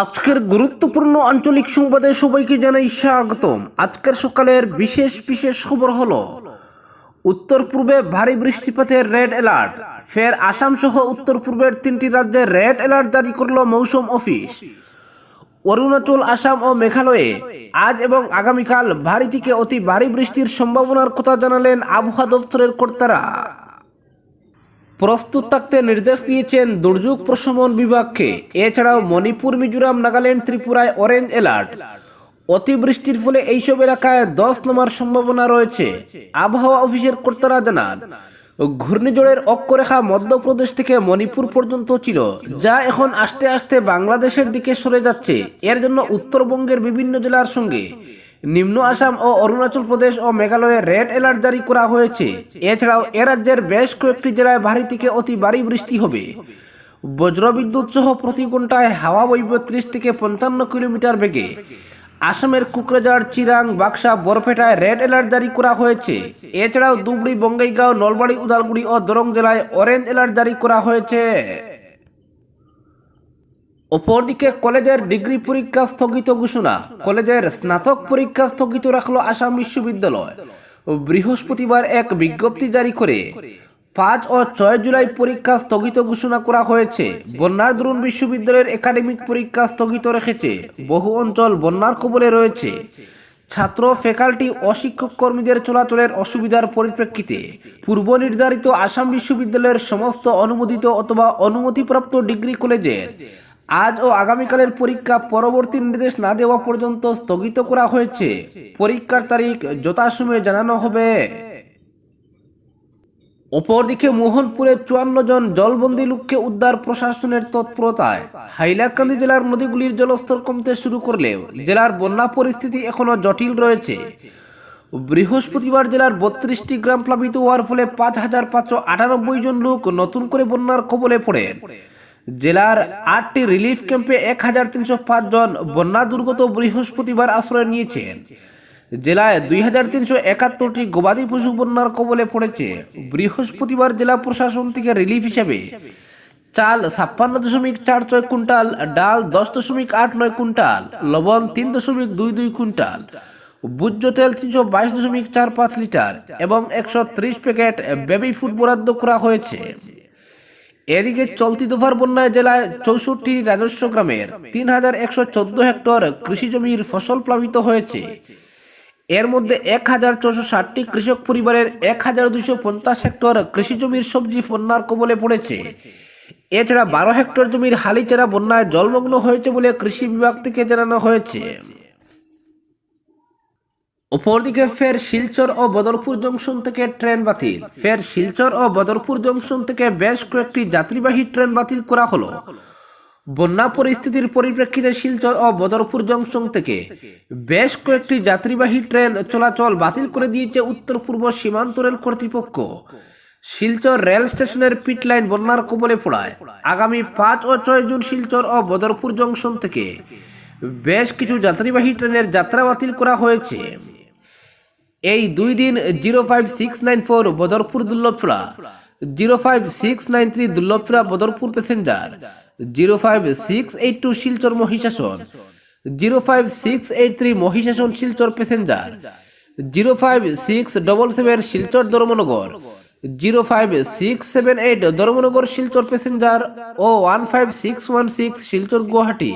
আজকের গুরুত্বপূর্ণ আঞ্চলিক সংবাদে সবাইকে জানাই স্বাগতম। আজকের সকালের বিশেষ বিশেষ খবর হলো, উত্তর পূর্বে ভারী বৃষ্টিপাতের রেড অ্যালার্ট। ফের আসাম সহ উত্তর পূর্বের তিনটি রাজ্যে রেড অ্যালার্ট জারি করল মৌসুম অফিস। অরুণাচল, আসাম ও মেঘালয়ে আজ এবং আগামীকাল ভারী থেকে অতি ভারী বৃষ্টির সম্ভাবনার কথা জানালেন আবহাওয়া দপ্তরের কর্তারা। প্রস্তুত থাকতে নির্দেশ দিয়েছেন দুর্যোগ প্রশমন বিভাগকে। এছাড়াও মণিপুর, মিজোরাম, নাগাল্যান্ড, ত্রিপুরায় অরেঞ্জ অ্যালার্ট অতিবৃষ্টির ফলে এইসব এলাকায় দশ নামার সম্ভাবনা রয়েছে, আবহাওয়া অফিসের কর্তারা জানান। ঘূর্ণিঝড়ের অক্ষরেখা মধ্যপ্রদেশ থেকে মণিপুর পর্যন্ত ছিল, যা এখন আস্তে আস্তে বাংলাদেশের দিকে সরে যাচ্ছে। এর জন্য উত্তরবঙ্গের বিভিন্ন জেলার সঙ্গে নিম্ন আসাম ও অরুণাচল প্রদেশ ও মেঘালয়ে রেড অ্যালার্ট জারি করা হয়েছে। এছাড়াও এ রাজ্যের বেশ কয়েকটি জেলায় ভারী থেকে অতি ভারী বৃষ্টি হবে। বজ্রবিদ্যুৎ সহ প্রতি ঘন্টায় হাওয়া বইবে ত্রিশ থেকে পঞ্চান্ন কিলোমিটার বেগে। আসামের কুকরাঝাড়, চিরাং, বাক্সা, বরপেটায় রেড অ্যালার্ট জারি করা হয়েছে। এছাড়াও ধুবড়ি, বঙ্গাইগাঁও, নলবাড়ি, উদালগুড়ি ও দরং জেলায় অরেঞ্জ অ্যালার্ট জারি করা হয়েছে। অপরদিকে কলেজের ডিগ্রি পরীক্ষা স্থগিত ঘোষণা। কলেজের স্নাতক পরীক্ষা স্থগিত রাখল আসাম বিশ্ববিদ্যালয়। বৃহস্পতিবার এক বিজ্ঞপ্তি জারি করে পাঁচ ও ছয় জুলাই পরীক্ষা স্থগিত ঘোষণা করা হয়েছে। বন্যার দরুন বিশ্ববিদ্যালয়ের একাডেমিক পরীক্ষা স্থগিত রেখেছে। বহু অঞ্চল বন্যার কবলে রয়েছে। ছাত্র, ফ্যাকাল্টি ও শিক্ষক কর্মীদের চলাচলের অসুবিধার পরিপ্রেক্ষিতে পূর্ব নির্ধারিত আসাম বিশ্ববিদ্যালয়ের সমস্ত অনুমোদিত অথবা অনুমতিপ্রাপ্ত ডিগ্রি কলেজের আজ ও আগামীকালের পরীক্ষা পরবর্তী নির্দেশ না দেওয়া পর্যন্ত স্থগিত করা হয়েছে। পরীক্ষার তারিখ যথাসময়ে জানানো হবে। অপরদিকে মোহনপুরে চুয়ান্ন জন জলবন্দী লোককে উদ্ধার প্রশাসনের তৎপরতায় হাইলাকান্দি জেলার নদীগুলির জলস্তর কমতে শুরু করলেও জেলার বন্যা পরিস্থিতি এখনও জটিল রয়েছে। বৃহস্পতিবার জেলার বত্রিশটি গ্রাম প্লাবিত হওয়ার ফলে পাঁচ হাজার পাঁচশো আটানব্বই জন লোক নতুন করে বন্যার কবলে পড়েন। জেলার আটটি রিলিফ ক্যাম্পে এক হাজার তিনশো পাঁচ জন বন্যা দুর্গত বৃহস্পতিবার আশ্রয় নিয়েছেন। জেলায় দুই হাজার তিনশো একাত্তরটি গবাদি পশু বন্যার কবলে পড়েছে। বৃহস্পতিবার জেলা প্রশাসন থেকে রিলিফ হিসেবে চাল ছাপ্পান্ন দশমিক চার ছয় কুইন্টাল, ডাল দশ দশমিক আট নয় কুইন্টাল, লবণ তিন দশমিক দুই দুই কুইন্টাল, ভোজ্য তেল তিনশো বাইশ দশমিক চার পাঁচ লিটার এবং একশো ত্রিশ প্যাকেট বেবি ফুড বরাদ্দ করা হয়েছে। এদিকে চলতি দফার বন্যায় জেলায় চৌষট্টি রাজস্ব গ্রামের তিন হাজার একশো চোদ্দ হেক্টর কৃষি জমির ফসল প্লাবিত হয়েছে। এর মধ্যে এক হাজার ছশো ষাটটি কৃষক পরিবারের এক হাজার দুশো পঞ্চাশ হেক্টর কৃষি জমির সবজি বন্যার কবলে পড়েছে। এছাড়া বারো হেক্টর জমির হালিচেরা বন্যায় জলমগ্ন হয়েছে বলে কৃষি বিভাগ থেকে জানানো হয়েছে। অপরদিকে ফের শিলচর ও বদরপুর জংশন থেকে ট্রেন বাতিল। ফের শিলচর ও বদরপুর জংশন থেকে বেশ কয়েকটি যাত্রীবাহী ট্রেন বাতিল করা হলো। বন্যা পরিস্থিতির পরিপ্রেক্ষিতে শিলচর ও বদরপুর জংশন থেকে বেশ কয়েকটি যাত্রীবাহী ট্রেন চলাচল বাতিল করে দিয়েছে উত্তর পূর্ব সীমান্ত রেল কর্তৃপক্ষ। শিলচর রেল স্টেশনের পিট লাইন বন্যার কবলে পড়ায়। আগামী পাঁচ ও ছয় জুন শিলচর ও বদরপুর জংশন থেকে বেশ কিছু যাত্রীবাহী ট্রেনের যাত্রা বাতিল করা হয়েছে। এই দুই দিন zero five six nine four Badarpur Durlabhpura zero five six nine three Durlabhpura Badarpur passenger. Zero five six eight two Silchar Mahisasan. Zero five six eight three Mahisasan Silchar passenger. Zero five six double seven Silchar Dharmanagar. Zero five six seven eight Dharmanagar Silchar passenger ও one five six one six Silchar Guwahati.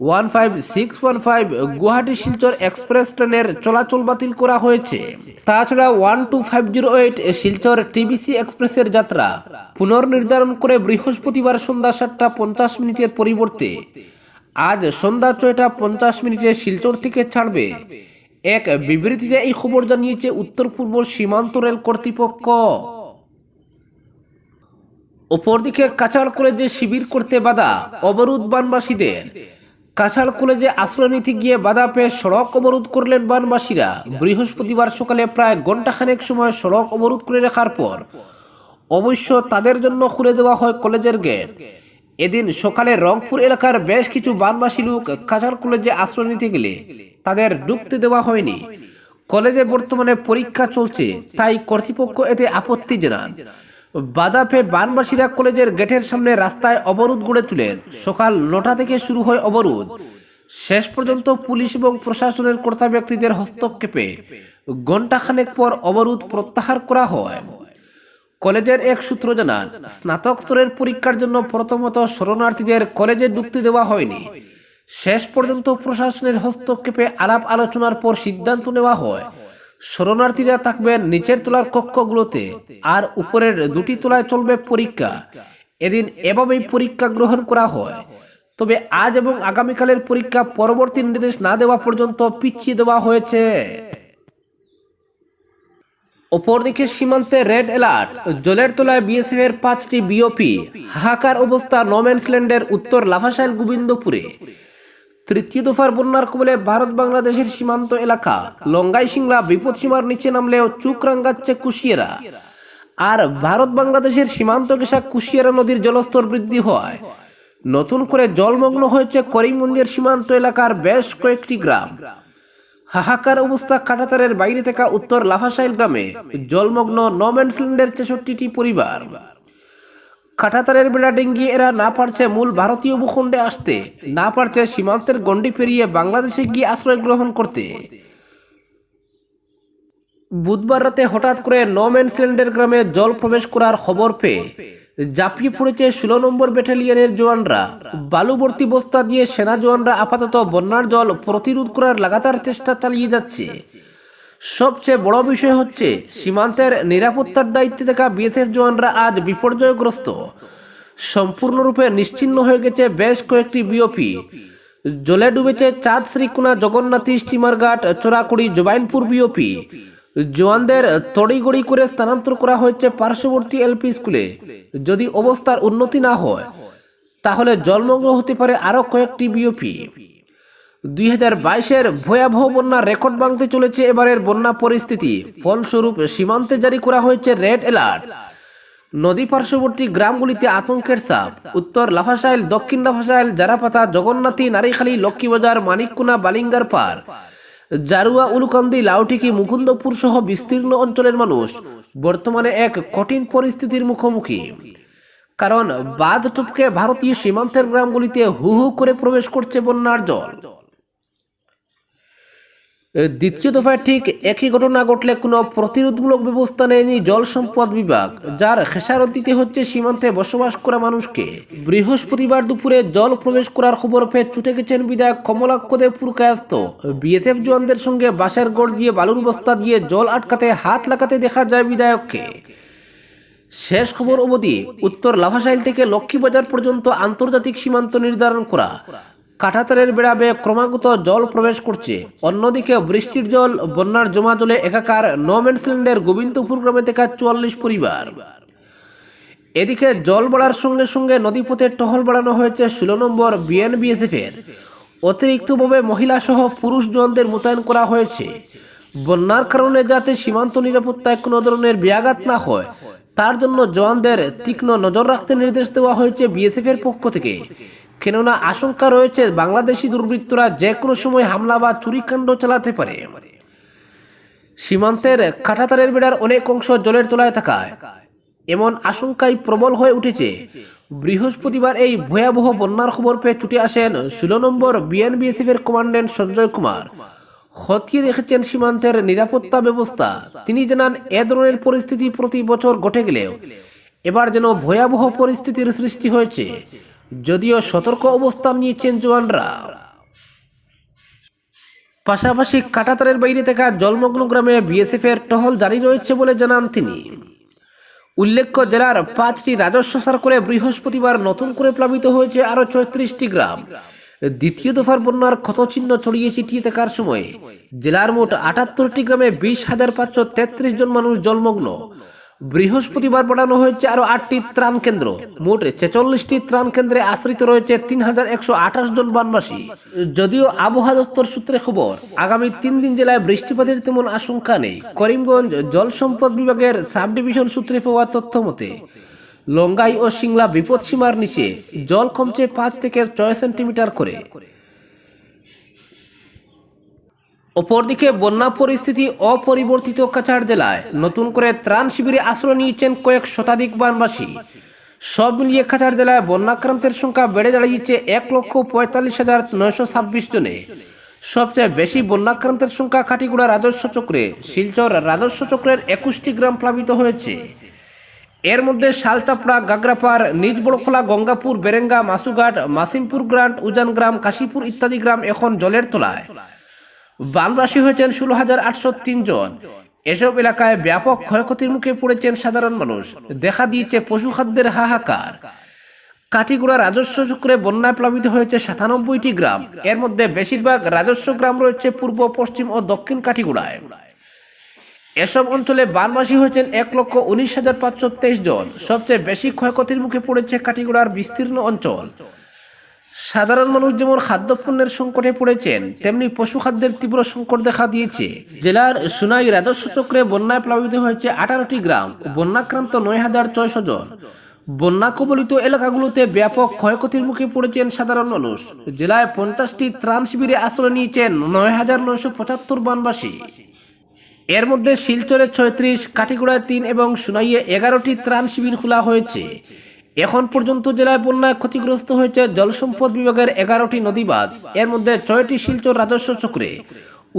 One five six one five Guwahati Silchar express ট্রেনের চলাচল বাতিল করা হয়েছে। তাছাড়া one two five zero eight Silchar TBC এক্সপ্রেসের যাত্রা পুনর্নির্ধারণ করে বৃহস্পতিবার সন্ধ্যা সাতটা পঞ্চাশ মিনিটের পরিবর্তে আজ সন্ধ্যা ছয়টা পঞ্চাশ মিনিটে শিলচর থেকে ছাড়বে। এক বিবৃতিতে এই খবর জানিয়েছে উত্তর পূর্ব সীমান্ত রেল কর্তৃপক্ষ। অপরদিকে কাছাড় কলেজে শিবির করতে বাধা অবরোধ বানবাসীদের। কাছাড় কলেজে আশ্রয় নিতে গিয়ে বাধা পেয়ে সড়ক অবরোধ করলেন বানবাসীরা। বৃহস্পতিবার সকালে প্রায় ঘন্টাখানেক সময় সড়ক অবরোধ করে রাখার পর অবশ্য তাদের জন্য খুলে দেওয়া হয় কলেজের গেট। এদিন সকালে রংপুর এলাকার বেশ কিছু বানবাসী লোক কাছাড় কলেজে আশ্রয় নিতে গেলে তাদের ঢুকতে দেওয়া হয়নি। কলেজে বর্তমানে পরীক্ষা চলছে, তাই কর্তৃপক্ষ এতে আপত্তি জানান। পেয়ে বানবাসীরা কলেজের গেটের সামনে রাস্তায় অবরোধ গড়ে তোলেন সকাল নটা থেকে শুরু হয় অবরোধ। শেষ পর্যন্ত পুলিশ এবং প্রশাসনের কর্তা ব্যক্তিদের হস্তক্ষেপে ঘণ্টাখানেক পর অবরোধ প্রত্যাহার করা হয়। কলেজের এক সূত্র জানান স্নাতক স্তরের পরীক্ষার জন্য প্রথমত শরণার্থীদের কলেজে ঢুকতে দেওয়া হয়নি। শেষ পর্যন্ত প্রশাসনের হস্তক্ষেপে আলাপ আলোচনার পর সিদ্ধান্ত নেওয়া হয় শরণার্থীরা থাকবেন নিচের তলার কক্ষগুলোতে আর উপরের দুটি তলায় চলবে পরীক্ষা। এদিন এভাবেই পরীক্ষা গ্রহণ করা হয়। তবে আজ এবং আগামীকালের পরীক্ষা পরবর্তী নির্দেশ না দেওয়া পর্যন্ত পিছিয়ে দেওয়া হয়েছে। অপরদিকে সীমান্তে রেড অ্যালার্ট, জলের তলায় বিএসএফ এর পাঁচটি বিওপি, হাহাকার অবস্থা নোম্যান্সল্যান্ডের উত্তর লাফাশাইল গোবিন্দপুরে। তৃতীয় দফার বন্যার কবলে ভারত বাংলাদেশের সীমান্ত এলাকা। লঙ্গাই সিংলা বিপদ সীমার নিচে নামলেও চুক রাঙ্গাচ্ছে কুশিয়ারা। আর ভারত বাংলাদেশের সীমান্ত ঘেঁষা কুশিয়ারা নদীর জলস্তর বৃদ্ধি হয়। নতুন করে জলমগ্ন হয়েছে করিমগঞ্জের সীমান্ত এলাকার বেশ কয়েকটি গ্রাম। হাহাকার অবস্থা কাটাতারের বাইরে থাকা উত্তর লাফাশাইল গ্রামে জলমগ্ন নম্যান্সল্যান্ডের ছেষট্টিটি পরিবার। কাটাতারের বেড়া ডেঙ্গি এরা না পারছে মূল ভারতীয় ভূখণ্ডে আসতে, না পারছে সীমান্তের গণ্ডি পেরিয়ে বাংলাদেশে গিয়ে আশ্রয় গ্রহণ করতে। বুধবার রাতে হঠাৎ করে নম্যান্সল্যান্ডের গ্রামে জল প্রবেশ করার খবর পেয়ে ঝাঁপিয়ে পড়েছে ষোলো নম্বর ব্যাটালিয়নের জওয়ানরা। বালুবর্তী বস্তা দিয়ে সেনা জওয়ানরা আপাতত বন্যার জল প্রতিরোধ করার লাগাতার চেষ্টা চালিয়ে যাচ্ছে। সবচেয়ে বড় বিষয় হচ্ছে সীমান্তের নিরাপত্তার দায়িত্বে থাকা বিএসএফ জওয়ানরা আজ বিপর্যয়গ্রস্ত। সম্পূর্ণরূপে নিশ্চিন্ন হয়ে গেছে বেশ কয়েকটি বিওপি। জলে ডুবেছে চাঁদ শ্রীকুনা জগন্নাথী স্টিমার ঘাট চোরাকুড়ি, জবাইনপুর বিওপি। জওয়ানদের তড়িগড়ি করে স্থানান্তর করা হয়েছে পার্শ্ববর্তী এলপি স্কুলে। যদি অবস্থার উন্নতি না হয়, তাহলে জলমগ্ন হতে পারে আরও কয়েকটি বিওপি। দুই হাজার বাইশের ভয়াবহ বন্যা রেকর্ড ভাঙতে চলেছে এবারের বন্যা পরিস্থিতি। ফলস্বরূপ সীমান্তে জারি করা হয়েছে রেড অ্যালার্ট। নদী পার্শ্ববর্তী গ্রামগুলিতে আতঙ্কের চাপ উত্তর লাফাশাইল দক্ষিণ লাফাসাইল জারাপাতা, জগন্নাথী, নারীখালী, লক্ষ্মীবাজার, মানিককুনা, বালিঙ্গার পার। জারুয়া, উলুকান্দি, লাউটিকি, মুকুন্দপুর সহ বিস্তীর্ণ অঞ্চলের মানুষ বর্তমানে এক কঠিন পরিস্থিতির মুখোমুখি। কারণ বাঁধ টুপকে ভারতীয় সীমান্তের গ্রামগুলিতে হু হু করে প্রবেশ করছে বন্যার জল। দ্বিতীয় দফায় ঠিক একই ঘটনা ঘটলে কোনো প্রতিরোধমূলক ব্যবস্থা নেয়নি জল সম্পদ বিভাগ, যার খেসারত দিতে হচ্ছে সীমান্তে বসবাস করা মানুষকে। বৃহস্পতিবার দুপুরে জল প্রবেশ করার খবর পেয়ে ছুটে গেছেন বিধায়ক কমলাক্ষ দেব পুরকায়স্ত বিএসএফ জওয়ানদের সঙ্গে বাঁশের গড় দিয়ে বালুর বস্তা দিয়ে জল আটকাতে হাত লাগাতে দেখা যায় বিধায়ককে। শেষ খবর অবধি উত্তর লাভাসাইল থেকে লক্ষ্মীবাজার পর্যন্ত আন্তর্জাতিক সীমান্ত নির্ধারণ করা। কাঁটাতারের বেড়াবে ক্রমাগত জল প্রবেশ করছে। অন্যদিকে বৃষ্টির জল, বন্যার জমা জলে একাকার নোম্যান্সল্যান্ডের গোবিন্দপুর গ্রামে থেকে চুয়াল্লিশ পরিবার। এদিকে জল বাড়ার সঙ্গে সঙ্গে নদীপথে টহল বাড়ানো হয়েছে ষোলো নম্বর বিএনবিএসএফ এর অতিরিক্তভাবে মহিলা সহ পুরুষ জওয়ানদের মোতায়েন করা হয়েছে। বন্যার কারণে যাতে সীমান্ত নিরাপত্তায় কোনো ধরনের ব্যাঘাত না হয়, তার জন্য জওয়ানদের তীক্ষ্ণ নজর রাখতে নির্দেশ দেওয়া হয়েছে বিএসএফ এর পক্ষ থেকে। কেননা আশঙ্কা রয়েছে বাংলাদেশি দুর্বৃত্তরা যে কোনো সময় হামলা বা চুরিকাণ্ড চালাতে পারে। সীমান্তের কাঁটাতারের বেড়ার অনেক অংশ জলের তলায় থাকায়। এমন আশঙ্কায় প্রবল হয়ে উঠেছে। বৃহস্পতিবার এই ভয়াবহ বন্যার খবর পেয়ে ছুটে আসেন ষোলো নম্বর বিএনবিএসএফ এর কমান্ডেন্ট সঞ্জয় কুমার। খতিয়ে দেখেছেন সীমান্তের নিরাপত্তা ব্যবস্থা। তিনি জানান, এ ধরনের পরিস্থিতি প্রতি বছর ঘটে গেলেও এবার যেন ভয়াবহ পরিস্থিতির সৃষ্টি হয়েছে। যদিও সতর্ক অবস্থান নিয়েছেন জওয়ানরা। পাশাপাশি কাটাতারের বাইরে থাকা জলমগ্ন গ্রামে বিএসএফ এর টহল জারি রয়েছে বলে জানান তিনি। উল্লেখ্য, জেলার পাঁচটি রাজস্ব সার্কলে বৃহস্পতিবার নতুন করে প্লাবিত হয়েছে আরও চৌত্রিশটি গ্রাম। দ্বিতীয় দফার বন্যার ক্ষতচিহ্ন ছড়িয়ে ছিটিয়ে থাকার সময় জেলার মোট আটাত্তরটি গ্রামে বিশ হাজার পাঁচশো তেত্রিশ জন মানুষ জলমগ্ন। বৃহস্পতিবার পাঠানো হয়েছে আরও আটটি ত্রাণ কেন্দ্র। মোট ছেচল্লিশটি ত্রাণ কেন্দ্রে আশ্রিত রয়েছে তিন হাজার একশো আঠাশ জন বানবাসী। যদিও আবহাওয়া দপ্তর সূত্রে খবর, আগামী তিন দিন জেলায় বৃষ্টিপাতের তেমন আশঙ্কা নেই। করিমগঞ্জ জল সম্পদ বিভাগের সাব ডিভিশন সূত্রে পাওয়া তথ্য মতে, লঙ্গাই ও সিংলা বিপদসীমার নিচে জল কমছে পাঁচ থেকে ছয় সেন্টিমিটার করে। অপরদিকে বন্যা পরিস্থিতি অপরিবর্তিত কাছাড় জেলায়। নতুন করে ত্রাণ শিবিরে আশ্রয় নিয়েছেন কয়েক শতাধিক বানবাসী। সব মিলিয়ে কাছাড় জেলায় বন্যাক্রান্তের সংখ্যা বেড়ে দাঁড়িয়েছে এক লক্ষ পঁয়তাল্লিশ হাজার নয়শো ছাব্বিশ জনে। সবচেয়ে বেশি বন্যাক্রান্তের সংখ্যা কাটিগুড়া রাজস্ব চক্রে। শিলচর রাজস্ব চক্রের একুশটি গ্রাম প্লাবিত হয়েছে। এর মধ্যে গাগরাপাড় নিজ বড়খোলা গঙ্গাপুর, বেরেঙ্গা মাসুঘাট মাসিমপুর গ্রান্ট উজানগ্রাম কাশীপুর ইত্যাদি গ্রাম এখন জলের তলায়। বানবাসী হয়েছেন ষোলো হাজার আটশো জন। এসব এলাকায় ব্যাপক ক্ষয়ক্ষতির মুখে পড়েছেন সাধারণ মানুষ। দেখা দিয়েছে পশু খাদ্যের হাহাকার। কাটিগুড়া রাজস্ব চক্রে বন্যায় প্লাবিত হয়েছে সাতানব্বইটি গ্রাম। এর মধ্যে বেশিরভাগ রাজস্ব গ্রাম রয়েছে পূর্ব, পশ্চিম ও দক্ষিণ কাটিগুড়ায় এসব অঞ্চলে বানবাসী হয়েছেন এক লক্ষ উনিশ হাজার পাঁচশো তেইশ জন। সবচেয়ে বেশি ক্ষয়ক্ষতির মুখে পড়েছে কাটিগুড়ার বিস্তীর্ণ অঞ্চল। সাধারণ মানুষ যেমন খাদ্যপণ্যের সংকটে পড়েছেন, তেমনি পশু খাদ্যের তীব্র সংকট দেখা দিয়েছে। জেলার সুনাই রাজস্ব চক্রে বন্যায় প্লাবিত হয়েছে আঠারোটি গ্রাম, বন্যাক্রান্ত নয় হাজার ছয়শো জন। বন্যা কবলিত এলাকাগুলোতে ব্যাপক ক্ষয়ক্ষতির মুখে পড়েছেন সাধারণ মানুষ। জেলায় পঞ্চাশটি ত্রাণ শিবিরে আশ্রয় নিয়েছেন নয় হাজার নয়শো পঁচাত্তর বানবাসী। এর মধ্যে শিলচরে ছয়ত্রিশ কাটিগুড়ায় তিন এবং সুনাইয়ে এগারোটি ত্রাণ শিবির খোলা হয়েছে। এখন পর্যন্ত জেলায় বন্যায় ক্ষতিগ্রস্ত হয়েছে জলসম্পদ বিভাগের এগারোটি নদীবাদ এর মধ্যে ছয়টি শিলচর রাজস্ব চক্রে।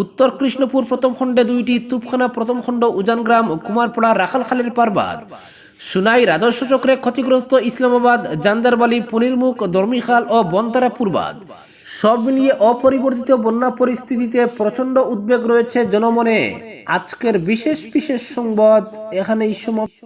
উত্তর কৃষ্ণপুর প্রথম খণ্ডে দুইটি, তুপখানা প্রথম খণ্ড উজানগ্রাম, কুমারপাড়া, রাখালখালের পারবাদ সুনাই রাজস্ব চক্রে ক্ষতিগ্রস্ত ইসলামাবাদ, জান্দারবালি, পনিরমুখ, দর্মিখাল ও বনতারা পূর্বাদ সব মিলিয়ে অপরিবর্তিত বন্যা পরিস্থিতিতে প্রচণ্ড উদ্বেগ রয়েছে জনমনে। আজকের বিশেষ বিশেষ সংবাদ এখানেই সমাপ্ত।